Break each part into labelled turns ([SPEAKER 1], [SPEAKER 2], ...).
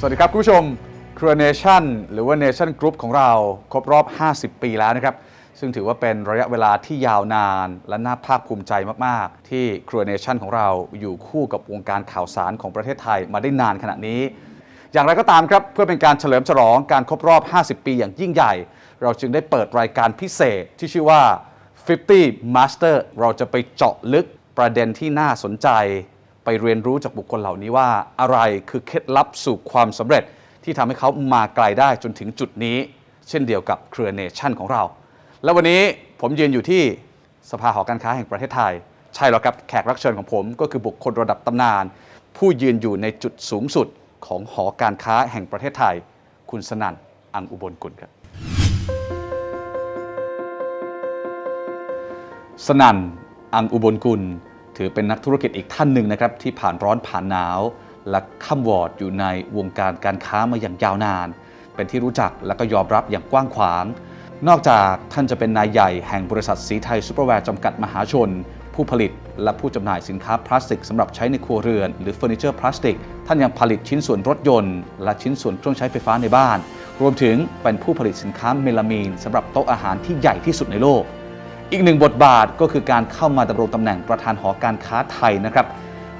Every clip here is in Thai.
[SPEAKER 1] สวัสดีครับคุณผู้ชม c r o Nation หรือว่า Nation Group ของเราครบรอบ 50 ปีแล้วนะครับ ซึ่งถือว่าเป็นระยะเวลาที่ยาวนานและน่าภาคภูมิใจมาก ๆ ที่ c r o Nation ของเราอยู่คู่กับวงการข่าวสารของประเทศไทยมาได้นานขนาดนี้ อย่างไรก็ตามครับ เพื่อเป็นการเฉลิมฉลองการครบรอบ 50 ปีอย่างยิ่งใหญ่ เราจึงได้เปิดรายการพิเศษที่ชื่อว่า 50 Master เราจะไปเจาะลึกประเด็นที่น่าสนใจ ไปเรียนรู้จากบุคคลเหล่านี้ว่าอะไรคือเคล็ดลับสู่ความสำเร็จที่ทำให้เขามาไกลได้จนถึงจุดนี้ เช่นเดียวกับเครือเนชั่นของเรา และวันนี้ผมยืนอยู่ที่สภาหอการค้าแห่งประเทศไทย ใช่แล้วครับแขกรับเชิญของผมก็คือบุคคลระดับตำนาน ผู้ยืนอยู่ในจุดสูงสุดของหอการค้าแห่งประเทศไทย คุณสนั่นอังอุบลกุลครับ สนั่นอังอุบลกุล ถือเป็นนักธุรกิจอีกท่านหนึ่งนะครับที่ผ่านร้อนผ่านหนาว และข้ามวอดอยู่ในวงการการค้ามาอย่างยาวนาน เป็นที่รู้จักและก็ยอมรับอย่างกว้างขวาง นอกจากท่านจะเป็นนายใหญ่แห่งบริษัทสีไทยซูเปอร์แวร์จำกัดมหาชน ผู้ผลิตและผู้จำหน่ายสินค้าพลาสติกสำหรับใช้ในครัวเรือน หรือเฟอร์นิเจอร์พลาสติก ท่านยังผลิตชิ้นส่วนรถยนต์ และชิ้นส่วนเครื่องใช้ไฟฟ้าในบ้าน รวมถึงเป็นผู้ผลิตสินค้าเมลามีนสำหรับโต๊ะอาหารที่ใหญ่ที่สุดในโลก อีกหนึ่งบทบาทก็คือการเข้ามาดำรงตำแหน่งประธานหอการค้าไทยนะครับ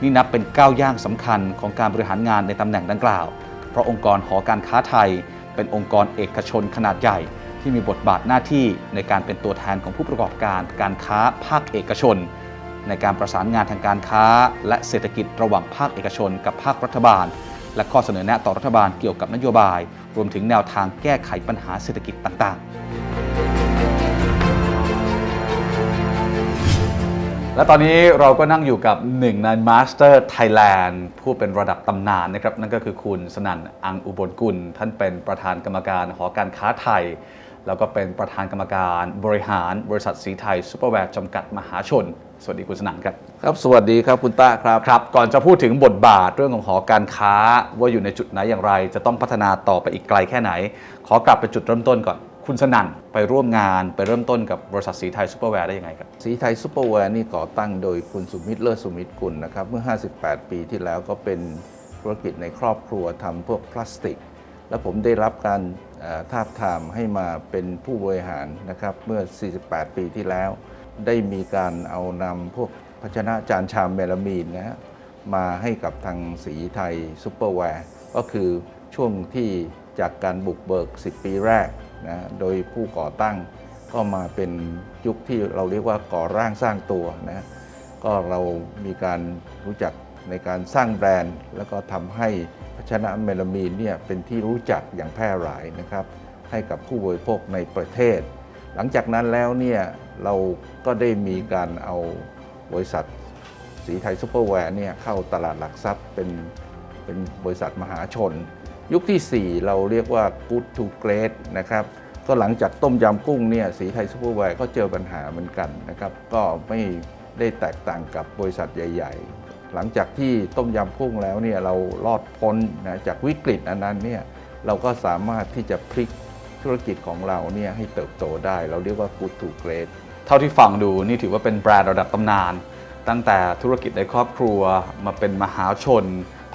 [SPEAKER 1] นี่นับเป็นก้าวย่างสำคัญของการบริหารงานในตำแหน่งดังกล่าว เพราะองค์กรหอการค้าไทย เป็นองค์กรเอกชนขนาดใหญ่ ที่มีบทบาทหน้าที่ในการเป็นตัวแทนของผู้ประกอบการการค้าภาคเอกชน ในการประสานงานทางการค้า และเศรษฐกิจระหว่างภาคเอกชน กับภาครัฐบาล และข้อเสนอแนะต่อรัฐบาลเกี่ยวกับนโยบาย รวมถึงแนวทางแก้ไขปัญหาเศรษฐกิจต่างๆ และตอนนี้เราก็นั่งอยู่กับหนึ่งในมาสเตอร์ไทยแลนด์ผู้เป็นระดับตำนานนะครับ นั่นก็คือคุณสนั่นอังอุบลกุล ท่านเป็นประธานกรรมการหอการค้าไทย แล้วก็เป็นประธานกรรมการบริหารบริษัทสีไทยซูเปอร์แวร์จำกัดมหาชน สวัสดีคุณสนั่นครับ
[SPEAKER 2] ครับ สวัสดีครับคุณต้าครับ
[SPEAKER 1] ครับ ก่อนจะพูดถึงบทบาทเรื่องของหอการค้าว่าอยู่ในจุดไหนอย่างไร จะต้องพัฒนาต่อไปอีกไกลแค่ไหน ขอกลับไปจุดเริ่มต้นก่อน คุณสนั่นไปร่วมงานไปเริ่มต้นกับบริษัทสีไทยซูเปอร์แวร์ได้ยังไงครับ
[SPEAKER 2] สีไทยซูเปอร์แวร์นี่ก่อตั้งโดยคุณสุมิตรเลิศสุมิตรกุลนะครับเมื่อ 58 ปีที่แล้วก็เป็นธุรกิจในครอบครัวทำพวกพลาสติก แล้วผมได้รับการทาบทามให้มาเป็นผู้บริหารนะครับเมื่อ 48 ปีที่แล้ว ได้มีการเอานำพวกภาชนะจานชามเมลามีนนะฮะมาให้กับทางสีไทยซูเปอร์แวร์ก็คือช่วงที่จากการบุกเบิก 10 ปีแรก นะโดยผู้ก่อตั้งก็มาเป็นยุคที่เราเรียกว่าก่อร่างสร้างตัวนะก็เรามีการรู้จักในการสร้างแบรนด์ แล้วก็ทำให้ภาชนะเมลามีนเนี่ยเป็นที่รู้จักอย่างแพร่หลายนะครับ ให้กับผู้บริโภคในประเทศ หลังจากนั้นแล้วเนี่ยเราก็ได้มีการเอาบริษัทสีไทยซูเปอร์แวร์เนี่ยเข้าตลาดหลักทรัพย์เป็นเป็นบริษัทมหาชน ยุคทีสี่ 4 เราเรียกว่า good to great นะครับก็หลังจากต้มยำกุ้งเนี่ยสีไทยซูเปอร์แวร์ก็เจอปัญหาเหมือนกันนะครับ ก็ไม่ได้แตกต่างกับบริษัทใหญ่ ๆ หลังจากที่ต้มยำกุ้งแล้วเนี่ยเรารอดพ้นนะจากวิกฤตอันนั้นเนี่ยเราก็สามารถที่จะพลิกธุรกิจของเราเนี่ยให้เติบโตได้ เราเรียกว่า good to great
[SPEAKER 1] เท่าที่ฟังดูนี่ถือว่าเป็นแบรนด์ระดับตำนาน ตั้งแต่ธุรกิจในครอบครัวมาเป็นมหาชน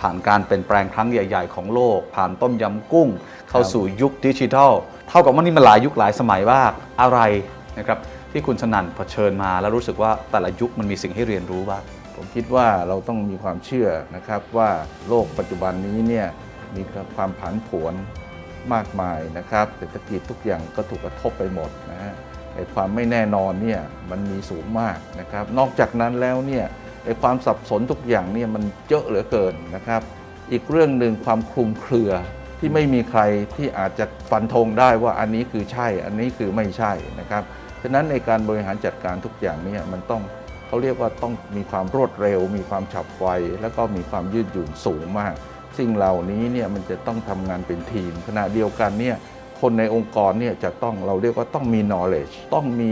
[SPEAKER 1] ผ่านการเปลี่ยนแปลงครั้งใหญ่ ๆ ของโลก ผ่านต้มยำกุ้ง เข้าสู่ยุคดิจิทัล เท่ากับว่านี่มันหลายยุคหลายสมัยมากอะไรนะครับที่คุณสนั่นเผชิญมาแล้วรู้สึกว่าแต่ละยุคมันมีสิ่งให้เรียนรู้บ้าง
[SPEAKER 2] ผมคิดว่าเราต้องมีความเชื่อนะครับว่าโลกปัจจุบันนี้เนี่ยมีความผันผวนมากมายนะครับเศรษฐกิจทุกอย่างก็ถูกกระทบไปหมดนะฮะไอ้ความไม่แน่นอนเนี่ยมันมีสูงมากนะครับ นอกจากนั้นแล้วเนี่ย ไอ้ความสับสนทุกอย่างเนี่ยมันเยอะเหลือเกินนะครับ อีกเรื่องหนึ่งความคลุมเครือที่ไม่มีใครที่อาจจะฟันธงได้ว่าอันนี้คือใช่ อันนี้คือไม่ใช่นะครับฉะนั้นในการบริหารจัดการทุกอย่างเนี่ยมันต้องเขาเรียกว่าต้องมีความรวดเร็ว มีความฉับไว แล้วก็มีความยืดหยุ่นสูงมาก สิ่งเหล่านี้เนี่ยมันจะต้องทำงานเป็นทีม ขณะเดียวกันเนี่ยคนในองค์กรเนี่ยจะต้องเราเรียกว่าต้องมี knowledge ต้องมี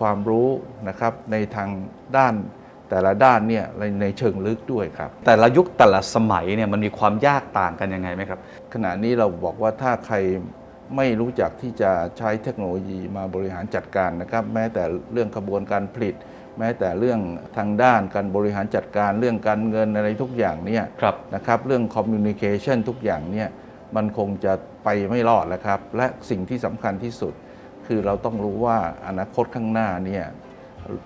[SPEAKER 2] ความรู้นะครับในทางด้าน แต่ละด้านเนี่ยในในเชิงลึกด้วยครับ
[SPEAKER 1] แต่ละยุคแต่ละสมัยเนี่ยมันมีความยากต่างกันยังไงไหมครับ
[SPEAKER 2] ขณะนี้เราบอกว่าถ้าใครไม่รู้จักที่จะใช้เทคโนโลยีมาบริหารจัดการนะครับ แม้แต่เรื่องกระบวนการผลิต แม้แต่เรื่องทางด้านการบริหารจัดการเรื่องการเงินอะไรทุกอย่างเนี่ย
[SPEAKER 1] ครับ
[SPEAKER 2] นะครับเรื่องคอมมิวนิเคชันทุกอย่างเนี่ยมันคงจะไปไม่รอดแล้วครับ และสิ่งที่สำคัญที่สุด คือเราต้องรู้ว่าอนาคตข้างหน้าเนี่ย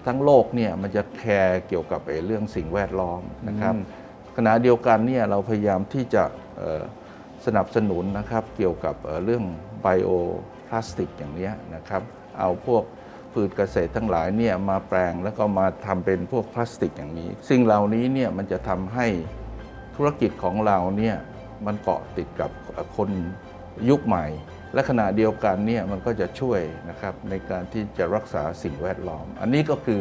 [SPEAKER 2] ทั้งโลกเนี่ยมันจะแคร์เกี่ยวกับไอ้เรื่องสิ่งแวดล้อมนะครับ
[SPEAKER 1] อืม
[SPEAKER 2] ขณะเดียวกันเนี่ยเราพยายามที่จะเอ่อสนับสนุนนะครับเกี่ยวกับเอ่อเรื่องไบโอพลาสติกอย่างเนี้ยนะครับ เอาพวกพืชเกษตรทั้งหลายเนี่ยมาแปลงแล้วก็มาทำเป็นพวกพลาสติกอย่างนี้ สิ่งเหล่านี้เนี่ยมันจะทำให้ธุรกิจของเราเนี่ยมันเกาะติดกับคนยุคใหม่ และขณะเดียวกันเนี่ยมันก็จะช่วยนะครับในการที่จะรักษาสิ่งแวดล้อม อันนี้ก็คือ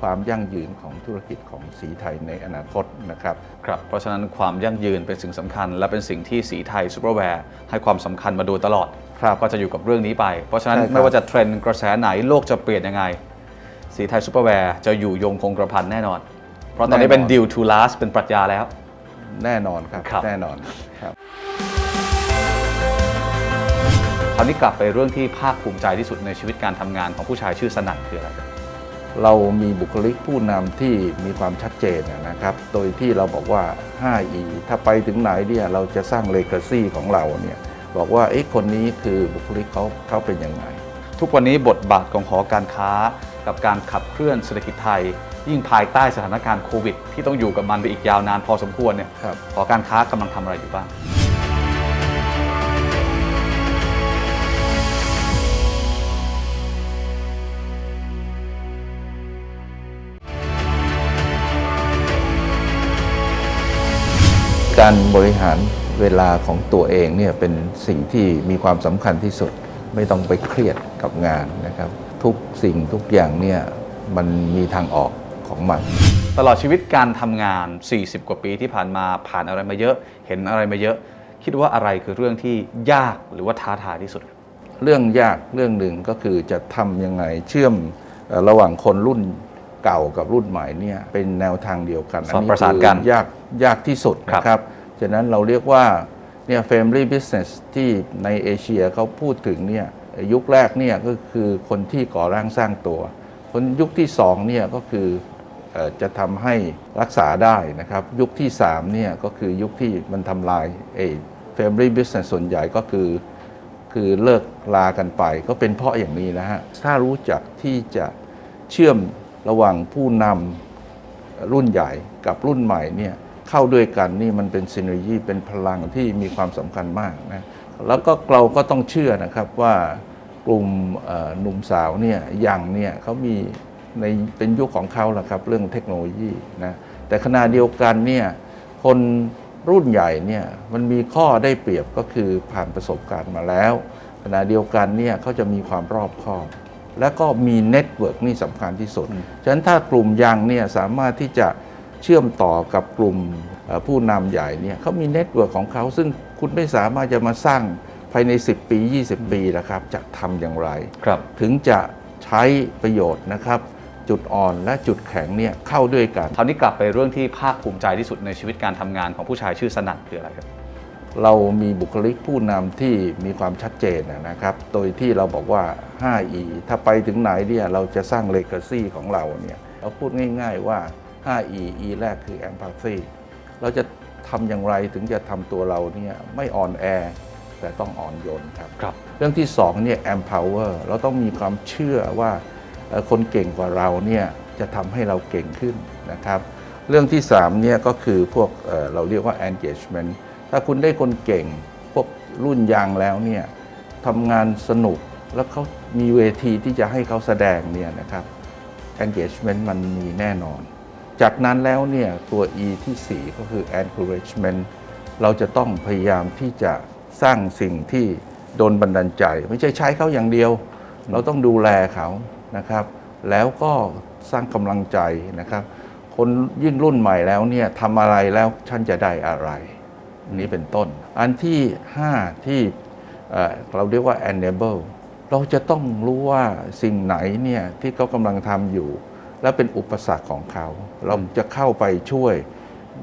[SPEAKER 2] ความยั่งยืนของธุรกิจของสีไทยในอนาคตนะครับ
[SPEAKER 1] ครับ เพราะฉะนั้นความยั่งยืนเป็นสิ่งสำคัญ และเป็นสิ่งที่สีไทยซูเปอร์แวร์ให้ความสำคัญมาโดยตลอด
[SPEAKER 2] ครับ
[SPEAKER 1] ก็จะอยู่กับเรื่องนี้ไป เพราะฉะนั้น
[SPEAKER 2] ใช่ครับ
[SPEAKER 1] ไม่ว่าจะเทรนด์กระแสไหนโลกจะเปลี่ยนยังไง สีไทยซูเปอร์แวร์จะอยู่ยงคงกระพันแน่นอน เพราะตอนนี้เป็น deal to last เป็นปรัชญาแล้ว
[SPEAKER 2] แน่นอนครับ
[SPEAKER 1] ครับ
[SPEAKER 2] แน่นอนครับ
[SPEAKER 1] คราวนี้กลับไปเรื่องที่ภาคภูมิใจที่สุดในชีวิตการทำงานของผู้ชายชื่อสนั่นคืออะไรครับ
[SPEAKER 2] เรามีบุคลิกผู้นำที่มีความชัดเจนนะครับ โดยที่เราบอกว่า 5E ถ้าไปถึงไหนเนี่ยเราจะสร้างเลก a ซีของเราเนี่ยบอกว่าเอ๊ะคนนี้คือบุคลิกเขาเขาเป็นยังไง
[SPEAKER 1] ทุกวันนี้บทบาทของหอการค้า กับการขับเคลื่อนเศรษฐกิจไทย ยิ่งภายใต้สถานการณ์โควิด ที่ต้องอยู่กับมันไปอีกยาวนานพอสมควรเนี่ย
[SPEAKER 2] ครับ
[SPEAKER 1] หอการค้ากำลังทำอะไรอยู่บ้าง
[SPEAKER 2] การบริหารเวลาของตัวเองเนี่ยเป็นสิ่งที่มีความสำคัญที่สุด ไม่ต้องไปเครียดกับงานนะครับ ทุกสิ่งทุกอย่างเนี่ยมันมีทางออกของมัน
[SPEAKER 1] ตลอดชีวิตการทำงาน 40 กว่าปีที่ผ่านมาผ่านอะไรมาเยอะ เห็นอะไรมาเยอะ คิดว่าอะไรคือเรื่องที่ยากหรือว่าท้าทายที่สุดครับ
[SPEAKER 2] เรื่องยากเรื่องหนึ่งก็คือจะทำยังไงเชื่อมเอ่อระหว่างคนรุ่นเก่ากับรุ่นใหม่เนี่ยเป็นแนวทางเดียวกัน
[SPEAKER 1] สอดประสานกัน
[SPEAKER 2] คือยากยากที่สุดนะครับ ฉะนั้นเราเรียกว่าเนี่ย family business ที่ในเอเชียเขาพูดถึงเนี่ยยุคแรกเนี่ยก็คือคนที่ก่อร่างสร้างตัว คนยุคที่สองเนี่ยก็คืออจะทำให้รักษาได้นะครับ ยุคที่สามเนี่ยก็คือยุคที่มันทำลายเอ family business ส่วนใหญ่ก็คือ คือเลิกลากันไปก็เป็นเพราะอย่างนี้นะฮะ ถ้ารู้จักที่จะเชื่อมระหว่างผู้นำรุ่นใหญ่กับรุ่นใหม่เนี่ย เข้าด้วยกันนี่มันเป็นซิน e ร์จีเป็นพลังที่มีความสำคัญมากนะแล้วก็เราก็ต้องเชื่อนะครับว่ากลุ่มหนุ่มสาวเนี่ยยังเนี่ยเขามีในเป็นยุคของเขาแหละครับเรื่องเทคโนโลยีนะแต่ขณะเดียวกันเนี่ยคนรุ่นใหญ่เนี่ยมันมีข้อได้เปรียบก็คือผ่านประสบการณ์มาแล้ว ขณะเดียวกันเนี่ยเขาจะมีความรอบคอบ และก็มีเน็ตเวิร์กนี่สำคัญที่สุด ฉะนั้นถ้ากลุ่มยังเนี่ยสามารถที่จะ เชื่อมต่อกับกลุ่มเอ่อผู้นำใหญ่เนี่ยเขามีเน็ตเวิร์กของเขาซึ่งคุณไม่สามารถจะมาสร้างภายใน 10 ปี 20 ปีนะครับจะทำอย่างไร
[SPEAKER 1] ครับ
[SPEAKER 2] ถึงจะใช้ประโยชน์นะครับ จุดอ่อนและจุดแข็งเนี่ยเข้าด้วยกัน
[SPEAKER 1] คราวนี้กลับไปเรื่องที่ภาคภูมิใจที่สุดในชีวิตการทำงานของผู้ชายชื่อสนั่นคืออะไรครับ
[SPEAKER 2] เรามีบุคลิกผู้นำที่มีความชัดเจนนะครับ โดยที่เราบอกว่า 5E ถ้าไปถึงไหนเนี่ยเราจะสร้างเลก a ซีของเราเนี่ย เราพูดง่าย ๆ ว่า 5E E แรกคือ empathy เราจะทำอย่างไรถึงจะทำตัวเราเนี่ยไม่อ่อนแอ แต่ต้องอ่อนโยนครับ
[SPEAKER 1] ครับ
[SPEAKER 2] เรื่องที่สองเนี่ย empower เราต้องมีความเชื่อว่าเอ่อคนเก่งกว่าเราเนี่ยจะทำให้เราเก่งขึ้นนะครับ เรื่องที่สามเนี่ยก็คือพวกเอ่อเราเรียกว่า engagement ถ้าคุณได้คนเก่งพวกรุ่นยางแล้วเนี่ยทำงานสนุกแล้วเขามีเวทีที่จะให้เขาแสดงเนี่ยนะครับ engagement มันมีแน่นอน จากนั้นแล้วเนี่ยตัว E ที่ 4 ก็คือ encouragement เราจะต้องพยายามที่จะสร้างสิ่งที่โดนบันดาลใจ ไม่ใช่ใช้เขาอย่างเดียว เราต้องดูแลเขานะครับ แล้วก็สร้างกำลังใจนะครับ คนยิ่งรุ่นใหม่แล้วเนี่ยทำอะไรแล้วฉันจะได้อะไร นี้เป็นต้น อันที่ 5 ที่เอ่อเราเรียกว่า enable เราจะต้องรู้ว่าสิ่งไหนเนี่ยที่เขากำลังทำอยู่ และเป็นอุปสรรคของเขา เราจะเข้าไปช่วย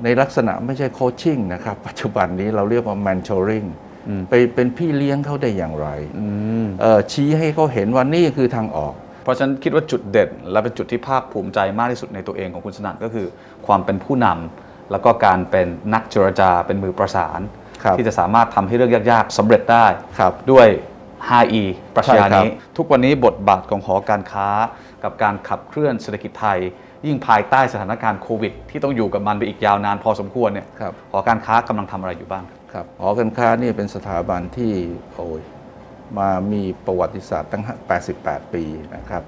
[SPEAKER 2] ในลักษณะไม่ใช่โคชชิ่งนะครับ ปัจจุบันนี้เราเรียกว่า mentoring
[SPEAKER 1] อืม
[SPEAKER 2] ไปเป็นพี่เลี้ยงเขาได้อย่างไร
[SPEAKER 1] อืม
[SPEAKER 2] เอ่อชี้ให้เขาเห็นว่านี่คือทางออก
[SPEAKER 1] เพราะฉะนั้นคิดว่าจุดเด่น และเป็นจุดที่ภาคภูมิใจมากที่สุดในตัวเองของคุณสนั่นก็คือ ความเป็นผู้นำแล้วก็การเป็นนักเจรจาเป็นมือประสาน
[SPEAKER 2] ครับ
[SPEAKER 1] ที่จะสามารถทำให้เรื่องยากๆสำเร็จได้
[SPEAKER 2] ครับ
[SPEAKER 1] ด้วย 5E ปรัชญา
[SPEAKER 2] ใช่ครับ
[SPEAKER 1] นี้ ทุกวันนี้บทบาทของหอการค้า กับการขับเคลื่อนเศรษฐกิจไทย ยิ่งภายใต้สถานการณ์โควิด ที่ต้องอยู่กับมันไปอีกยาวนานพอสมควรเนี่ย
[SPEAKER 2] ครับ
[SPEAKER 1] หอการค้ากำลังทำอะไรอยู่บ้าง
[SPEAKER 2] ครับหอการค้านี่เป็นสถาบันที่โอ้ยมามีประวัติศาสตร์ตั้ง 88 ปีนะครับ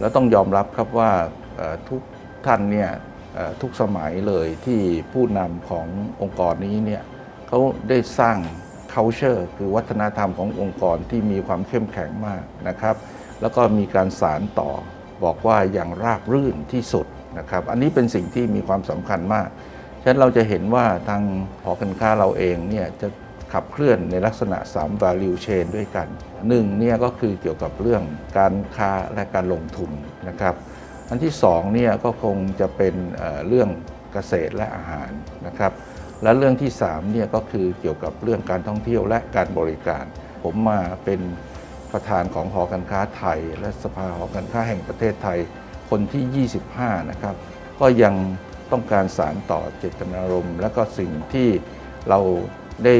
[SPEAKER 2] แล้วต้องยอมรับครับว่าเอ่อทุกท่านเนี่ยเอ่อทุกสมัยเลยที่ผู้นำขององค์กรนี้เนี่ยเขาได้สร้าง culture คือวัฒนธรรมขององค์กรที่มีความเข้มแข็งมากนะครับ แล้วก็มีการสารต่อบอกว่าอย่างราบรื่นที่สุดนะครับ อันนี้เป็นสิ่งที่มีความสำคัญมาก ฉะนั้นเราจะเห็นว่าทางหอการค้าเราเองเนี่ยจะขับเคลื่อนในลักษณะ 3 value chain ด้วยกันหนึ่งเนี่ยก็คือเกี่ยวกับเรื่องการค้าและการลงทุนนะครับ อันที่สองเนี่ยก็คงจะเป็นเรื่องเกษตรและอาหารนะครับ และเรื่องที่สามเนี่ยก็คือเกี่ยวกับเรื่องการท่องเที่ยวและการบริการ ผมมาเป็นประธานของหอการค้าไทย และสภาหอการค้าแห่งประเทศไทยคนที่ 25 นะครับ ก็ยังต้องการสารต่อเจตนารมณ์และก็สิ่งที่เราได้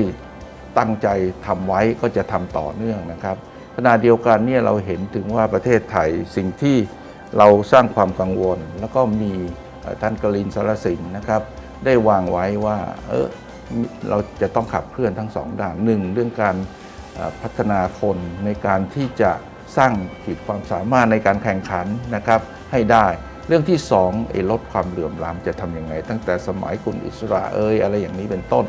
[SPEAKER 2] ตั้งใจทำไว้ก็จะทำต่อเนื่องนะครับขณะเดียวกันเนี่ยเราเห็นถึงว่าประเทศไทยสิ่งที่เราสร้างความกังวล แล้วก็มีท่านกลินสารสิงห์นะครับ ได้วางไว้ว่าเออเราจะต้องขับเคลื่อนทั้งสองด้านหนึ่งเรื่องการพัฒนาคนในการที่จะสร้างขีดความสามารถในการแข่งขันนะครับให้ได้เรื่องที่สองไอ้ลดความเหลื่อมล้ำจะทำยังไง ตั้งแต่สมัยคุณอิสราเอยอะไรอย่างนี้เป็นต้น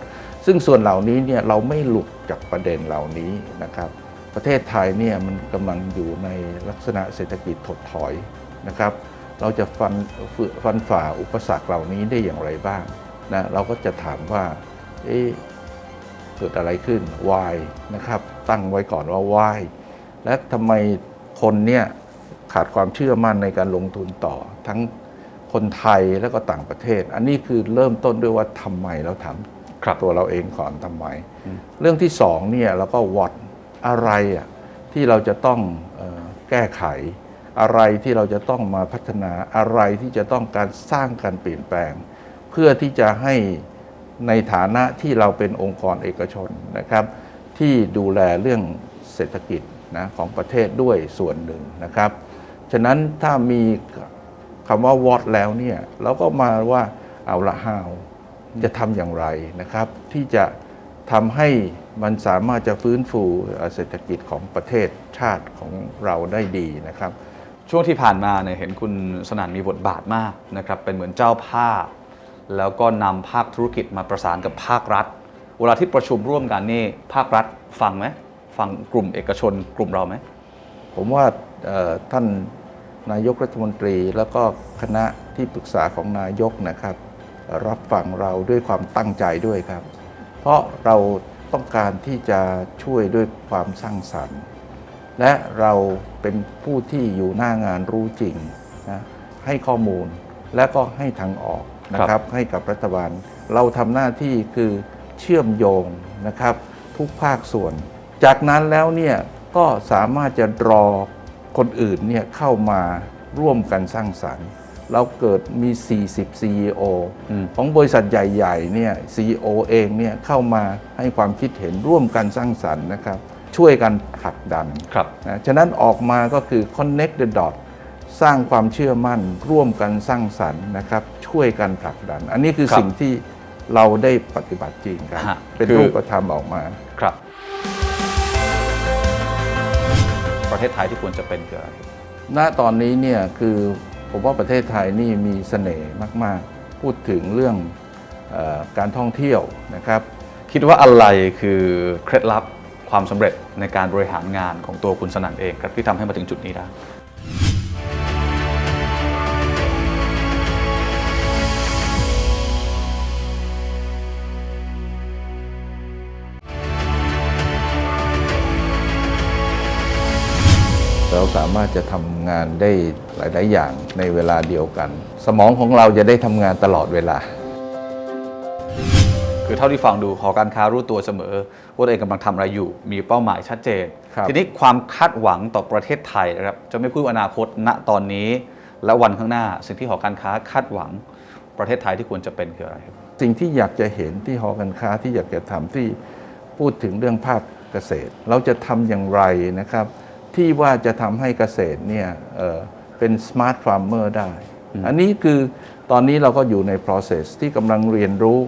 [SPEAKER 2] ซึ่งส่วนเหล่านี้เนี่ยเราไม่หลุดจากประเด็นเหล่านี้นะครับ ประเทศไทยเนี่ยมันกำลังอยู่ในลักษณะเศรษฐกิจถดถอยนะครับ เราจะฟันฝืฟันฝ่าอุปสรรคเหล่านี้ได้อย่างไรบ้างนะเราก็จะถามว่าเอ๊ะเกิดอะไรขึ้น why นะครับ ตั้งไว้ก่อนว่า why และทำไมคนเนี่ยขาดความเชื่อมั่นในการลงทุนต่อ ทั้งคนไทยและก็ต่างประเทศ อันนี้คือเริ่มต้นด้วยว่าทำไมเราถาม
[SPEAKER 1] ครับ
[SPEAKER 2] ตัวเราเองก่อนทำไม เรื่องที่สองเนี่ยเราก็วัดอะไรอะที่เราจะต้องเออแก้ไข อะไรที่เราจะต้องมาพัฒนาอะไรที่จะต้องการสร้างการเปลี่ยนแปลง เพื่อที่จะให้ในฐานะที่เราเป็นองค์กรเอกชนนะครับ ที่ดูแลเรื่องเศรษฐกิจนะของประเทศด้วยส่วนหนึ่งนะครับ ฉะนั้นถ้ามีคำว่า what แล้วเนี่ยเราก็มาว่าเอาละ how จะทำอย่างไรนะครับ ที่จะทำให้มันสามารถจะฟื้นฟูเอ่อเศรษฐกิจของประเทศชาติของเราได้ดีนะครับ
[SPEAKER 1] ช่วงที่ผ่านมาเนี่ยเห็นคุณสนั่นมีบทบาทมากนะครับเป็นเหมือนเจ้าภาพ แล้วก็นำภาคธุรกิจมาประสานกับภาครัฐ เวลาที่ประชุมร่วมกันนี่ภาครัฐฟังไหมฟังกลุ่มเอกชนกลุ่มเราไหม
[SPEAKER 2] ผมว่าเอ่อท่านนายกรัฐมนตรีแล้วก็คณะที่ปรึกษาของนายกนะครับรับฟังเราด้วยความตั้งใจด้วยครับ เพราะเราต้องการที่จะช่วยด้วยความสร้างสรรค์ และเราเป็นผู้ที่อยู่หน้างานรู้จริงนะให้ข้อมูลและก็ให้ทางออกนะครับให้กับรัฐบาล เราทำหน้าที่คือเชื่อมโยงนะครับทุกภาคส่วน จากนั้นแล้วเนี่ยก็สามารถจะรอคนอื่นเนี่ยเข้ามาร่วมกันสร้างสรรค์ เราเกิดมี 40 CEO
[SPEAKER 1] อืม
[SPEAKER 2] ของบริษัทใหญ่ๆเนี่ย CEO เองเนี่ยเข้ามาให้ความคิดเห็นร่วมกันสร้างสรรค์นะครับ ช่วยกันผลักดัน
[SPEAKER 1] ครับ
[SPEAKER 2] นะฉะนั้นออกมาก็คือ connect the dot สร้างความเชื่อมั่น ร่วมกันสร้างสรรค์นะครับ ช่วยกันผลักดัน อันนี้คือ
[SPEAKER 1] ครับ
[SPEAKER 2] สิ่งที่เราได้ปฏิบัติจริงครับ
[SPEAKER 1] ฮะ
[SPEAKER 2] เป็น
[SPEAKER 1] คือ
[SPEAKER 2] รูปธรรมออกมา
[SPEAKER 1] ครับ ประเทศไทยที่ควรจะเป็นคืออะไร
[SPEAKER 2] ณตอนนี้เนี่ยคือผมว่าประเทศไทยนี่มีเสน่ห์มาก ๆ พูดถึงเรื่องเออการท่องเที่ยวนะครับ
[SPEAKER 1] คิดว่าอะไรคือเคล็ดลับ ความสำเร็จในการบริหารงานของตัวคุณสนั่นเองครับที่ทำให้มาถึงจุดนี้ได้
[SPEAKER 2] เราสามารถจะทำงานได้หลาย ๆ อย่างในเวลาเดียวกัน สมองของเราจะได้ทำงานตลอดเวลา
[SPEAKER 1] คือเท่าที่ฟังดูหอการค้ารู้ตัวเสมอ ว่าตัวเองกำลังทำอะไรอยู่ มีเป้าหมายชัดเจน
[SPEAKER 2] ครับ
[SPEAKER 1] ทีนี้ความคาดหวังต่อประเทศไทยนะครับจะไม่พูดอนาคตณตอนนี้ และวันข้างหน้า สิ่งที่หอการค้าคาดหวังประเทศไทยที่ควรจะเป็นคืออะไรครับ
[SPEAKER 2] สิ่งที่อยากจะเห็นที่หอการค้าที่อยากจะทำที่พูดถึงเรื่องภาคเกษตร เราจะทำอย่างไรนะครับ ที่ว่าจะทำให้เกษตรเนี่ยเอ่อเป็น smart farmer ได้ อันนี้คือตอนนี้เราก็อยู่ใน process ที่กำลังเรียนรู้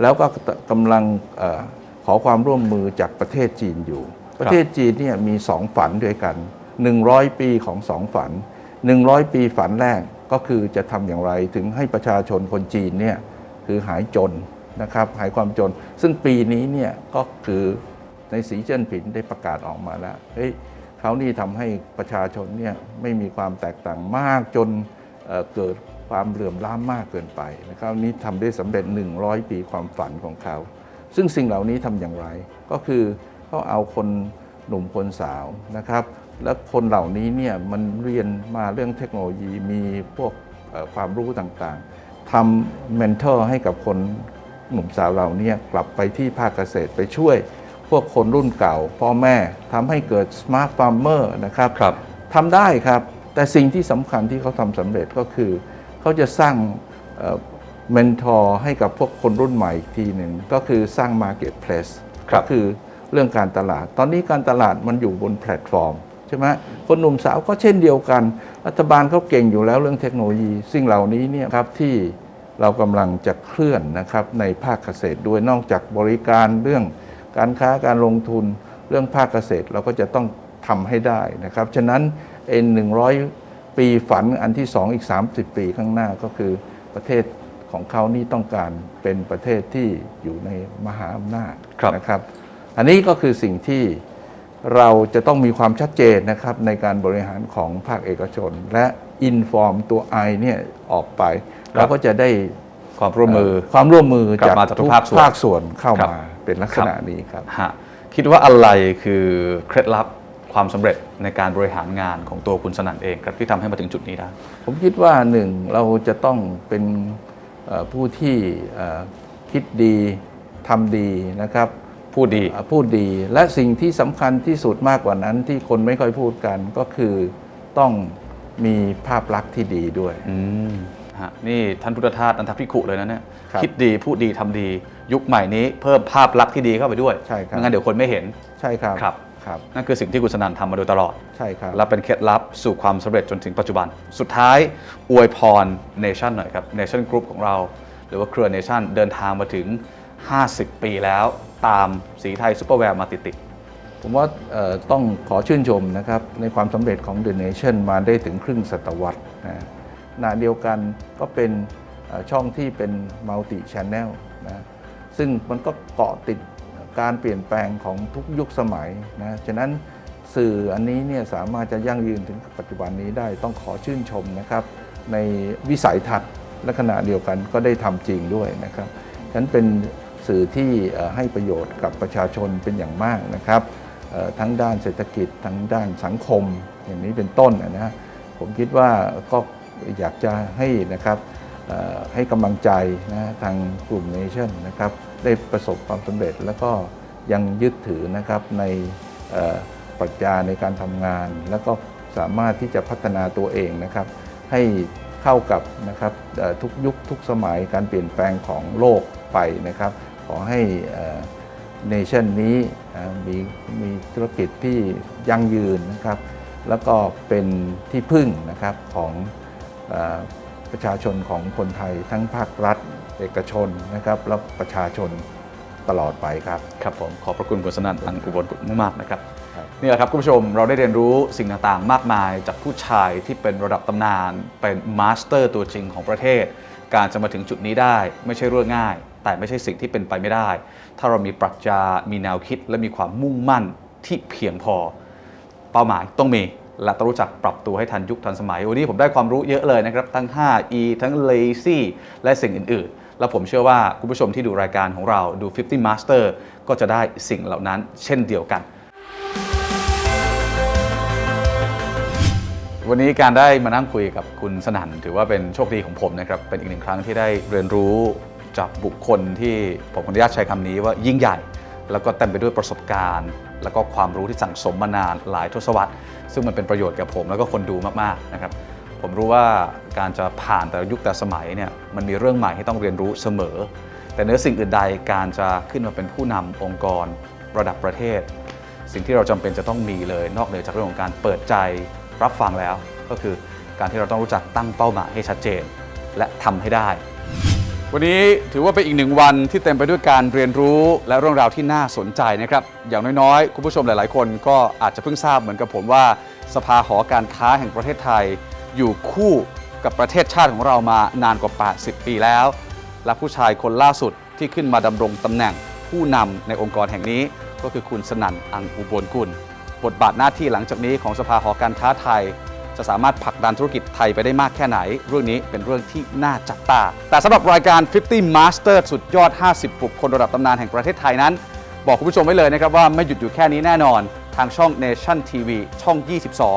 [SPEAKER 2] แล้วก็กำลังเออขอความร่วมมือจากประเทศจีนอยู่ ประเทศจีนเนี่ยมีสองฝันด้วยกัน 100 ปีของสองฝัน 100 ปีฝันแรกก็คือจะทำอย่างไรถึงให้ประชาชนคนจีนเนี่ยคือหายจนนะครับหายความจน ซึ่งปีนี้เนี่ยก็คือในสีเจิ้นผินได้ประกาศออกมาแล้วเฮ้ยเขานี่ทำให้ประชาชนเนี่ยไม่มีความแตกต่างมากจนเอ่อเกิด ความเหลื่อมล้ำมากเกินไปนะครับนี่ทำได้สำเร็จ 100 ปีความฝันของเขา ซึ่งสิ่งเหล่านี้ทำอย่างไร ก็คือเขาเอาคนหนุ่มคนสาวนะครับ และคนเหล่านี้เนี่ยมันเรียนมาเรื่องเทคโนโลยีมีพวกเอ่อความรู้ต่างๆทำเมนเทอร์ให้กับคนหนุ่มสาวเหล่านี้กลับไปที่ภาคเกษตรไปช่วยพวกคนรุ่นเก่า พ่อแม่ทำให้เกิด smart farmer นะครับ
[SPEAKER 1] ครับ
[SPEAKER 2] ทำได้ครับ แต่สิ่งที่สำคัญที่เขาทำสำเร็จก็คือ เขาจะสร้างเมนทอร์ให้กับพวกคนรุ่นใหม่อีกทีหนึ่งก็คือสร้าง Marketplace
[SPEAKER 1] ครั
[SPEAKER 2] ก็
[SPEAKER 1] บ
[SPEAKER 2] คือเรื่องการตลาด ตอนนี้การตลาดมันอยู่บนแพลตฟอร์มใช่ไหมคนหนุ่มสาวก็เช่นเดียวกัน รัฐบาลเขาเก่งอยู่แล้วเรื่องเทคโนโลยี สิ่งเหล่านี้เนี่ยครับที่เรากำลังจะเคลื่อนนะครับในภาคเกษตรด้วยนอกจากบริการเรื่องการค้าการลงทุนเรื่องภาคเกษตรเราก็จะต้องทำให้ได้นะครับฉะนั้นเอ็นหนึ่งร้อย ปีฝันอันที่สองอีก 30 ปีข้างหน้าก็คือประเทศของเขานี่ต้องการเป็นประเทศที่อยู่ในมหาอำนาจ
[SPEAKER 1] ครับ
[SPEAKER 2] นะครับ อันนี้ก็คือสิ่งที่เราจะต้องมีความชัดเจนนะครับในการบริหารของภาคเอกชน และอินฟอร์มตัว I เนี่ยออกไปเราก็จะได้
[SPEAKER 1] ความร่วมมือ
[SPEAKER 2] เความร่วมมือก
[SPEAKER 1] ลับ
[SPEAKER 2] จาก
[SPEAKER 1] มาจากทุ
[SPEAKER 2] ทุ
[SPEAKER 1] ก
[SPEAKER 2] ก
[SPEAKER 1] ภาคส่วน
[SPEAKER 2] ภาคส่วนเข้า
[SPEAKER 1] ครับ
[SPEAKER 2] มาเป็นลักษณะนี้ครับ
[SPEAKER 1] ฮะคิดว่าอะไรคือเคล็ดลับ ความสำเร็จในการบริหารงานของตัวคุณสนั่นเองครับที่ทำให้มาถึงจุดนี้ได้
[SPEAKER 2] ผมคิดว่าหนึ่งเราจะต้องเป็นเอ่อผู้ที่เอ่อคิดดีทำดีนะครับ
[SPEAKER 1] พูดดี
[SPEAKER 2] เอ่อพูดดีและสิ่งที่สำคัญที่สุดมากกว่านั้นที่คนไม่ค่อยพูดกันก็คือต้องมีภาพลักษณ์ที่ดีด้วย
[SPEAKER 1] อืมฮะนี่ท่านพุทธทาสนันทพิขุเลยนะเนี่ย
[SPEAKER 2] ครับ
[SPEAKER 1] คิดดีพูดดีทำดี ยุคใหม่นี้เพิ่มภาพลักษณ์ที่ดีเข้าไปด้วย
[SPEAKER 2] ใช่ครับ
[SPEAKER 1] ไม่งั้นเดี๋ยวคนไม่เห็น
[SPEAKER 2] ใช่ครับ
[SPEAKER 1] ครับ
[SPEAKER 2] ครับ
[SPEAKER 1] นั่นคือสิ่งที่คุณสนั่นทำมาโดยตลอด
[SPEAKER 2] ใช่ครับ
[SPEAKER 1] และเป็นเคล็ดลับสู่ความสำเร็จจนถึงปัจจุบัน สุดท้ายอวยพรเนชั่นหน่อยครับเนชั่นกรุ๊ปของเรา หรือว่าเครือเนชั่นเดินทางมาถึง 50 ปีแล้วตามสีไทยซูเปอร์แวร์มาติด
[SPEAKER 2] ผมว่าเอ่อต้องขอชื่นชมนะครับ ในความสำเร็จของ The Nation มาได้ถึงครึ่งศตวรรษนะขณะเดียวกันก็เป็นเอ่อช่องที่เป็น Multi Channel นะซึ่งมันก็เกาะติด การเปลี่ยนแปลงของทุกยุคสมัยนะฉะนั้นสื่ออันนี้เนี่ยสามารถจะยั่งยืนถึงปัจจุบันนี้ได้ต้องขอชื่นชมนะครับในวิสัยทัศน์และขณะเดียวกันก็ได้ทำจริงด้วยนะครับฉะนั้นเป็นสื่อที่ให้ประโยชน์กับประชาชนเป็นอย่างมากนะครับทั้งด้านเศรษฐกิจทั้งด้านสังคมอย่างนี้เป็นต้นนะผมคิดว่าก็อยากจะให้นะครับ ให้กำลังใจนะทางกลุ่มเนชั่นนะครับได้ประสบความสำเร็จแล้วก็ยังยึดถือนะครับในปรัชญาในการทำงาน แล้วก็สามารถที่จะพัฒนาตัวเองนะครับ ให้เข้ากับนะครับทุกยุคทุกสมัยการเปลี่ยนแปลงของโลกไปนะครับ ขอให้เนชั่นนี้มีมีธุรกิจที่ยั่งยืนนะครับ แล้วก็เป็นที่พึ่งนะครับของ ประชาชนของคนไทยทั้งภาครัฐ เอกชนนะครับและประชาชนตลอดไปครับ
[SPEAKER 1] ๆครับผมขอบพระคุณคุณสนั่นอันกุบลกุลมากๆนะครับ
[SPEAKER 2] ครับ
[SPEAKER 1] นี่แหละครับคุณผู้ชมเราได้เรียนรู้สิ่งต่างๆ มากมายจากผู้ชายที่เป็นระดับตำนาน เป็นมาสเตอร์ตัวจริงของประเทศ การจะมาถึงจุดนี้ได้ไม่ใช่เรื่องง่าย แต่ไม่ใช่สิ่งที่เป็นไปไม่ได้ ถ้าเรามีปรัชญามีแนวคิดและมีความมุ่งมั่นที่เพียงพอ เป้าหมายต้องมี และต้องรู้จักปรับตัวให้ทันยุคทันสมัย วันนี้ผมได้ความรู้เยอะเลยนะครับ ทั้ง 5E ทั้ง lazy และสิ่งอื่น ๆ แล้วผมเชื่อว่าคุณผู้ชมที่ดูรายการของเราดู 50 Master ก็จะได้สิ่งเหล่านั้นเช่นเดียวกัน วันนี้การได้มานั่งคุยกับคุณสนั่น ถือว่าเป็นโชคดีของผมนะครับ เป็นอีกหนึ่งครั้งที่ได้เรียนรู้จากบุคคลที่ผมขออนุญาตใช้คำนี้ว่ายิ่งใหญ่ แล้วก็เต็มไปด้วยประสบการณ์ แล้วก็ความรู้ที่สั่งสมมานานหลายทศวรรษ ซึ่งมันเป็นประโยชน์กับผมแล้วก็คนดูมากๆนะครับ ผมรู้ว่าการจะผ่านแต่ยุคแต่สมัยเนี่ยมันมีเรื่องใหม่ให้ต้องเรียนรู้เสมอ แต่เนื้อสิ่งอื่นใดการจะขึ้นมาเป็นผู้นำองค์กร ระดับประเทศ สิ่งที่เราจำเป็นจะต้องมีเลย นอกเหนือจากเรื่องของการเปิดใจรับฟังแล้ว ก็คือการที่เราต้องรู้จักตั้งเป้าหมายให้ชัดเจน และทำให้ได้ วันนี้ถือว่าเป็นอีกหนึ่งวันที่เต็มไปด้วยการเรียนรู้และเรื่องราวที่น่าสนใจนะครับ อย่างน้อยๆ คุณผู้ชมหลายๆ คนก็อาจจะเพิ่งทราบเหมือนกับผมว่า สภาหอการค้าแห่งประเทศไทย อยู่คู่กับประเทศชาติของเรามานานกว่า 80 ปีแล้ว และผู้ชายคนล่าสุดที่ขึ้นมาดำรงตำแหน่งผู้นำในองค์กรแห่งนี้ ก็คือคุณสนั่นอังอุบลกุล บทบาทหน้าที่หลังจากนี้ของสภาหอการค้าไทย จะสามารถผลักดันธุรกิจไทยไปได้มากแค่ไหน เรื่องนี้เป็นเรื่องที่น่าจับตา แต่สำหรับรายการ 50 Master สุดยอด 50 บุคคลระดับตำนานแห่งประเทศไทยนั้น บอกคุณผู้ชมไว้เลยนะครับว่าไม่หยุดอยู่แค่นี้แน่นอน ทางช่อง Nation TV ช่อง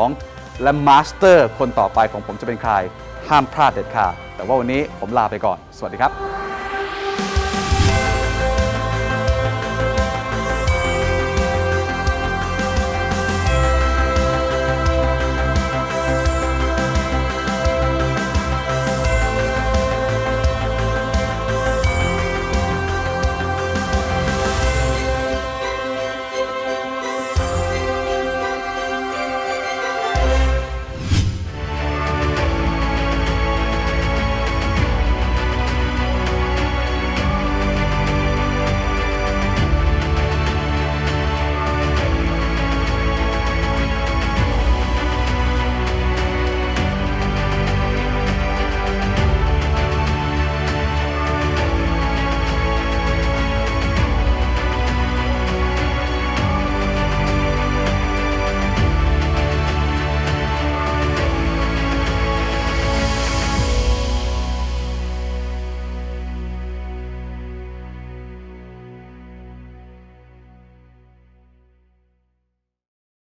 [SPEAKER 1] 22 และ Master คนต่อไปของผมจะเป็นใคร ห้ามพลาดเด็ดขาดแต่ว่าวันนี้ผมลาไปก่อน สวัสดีครับ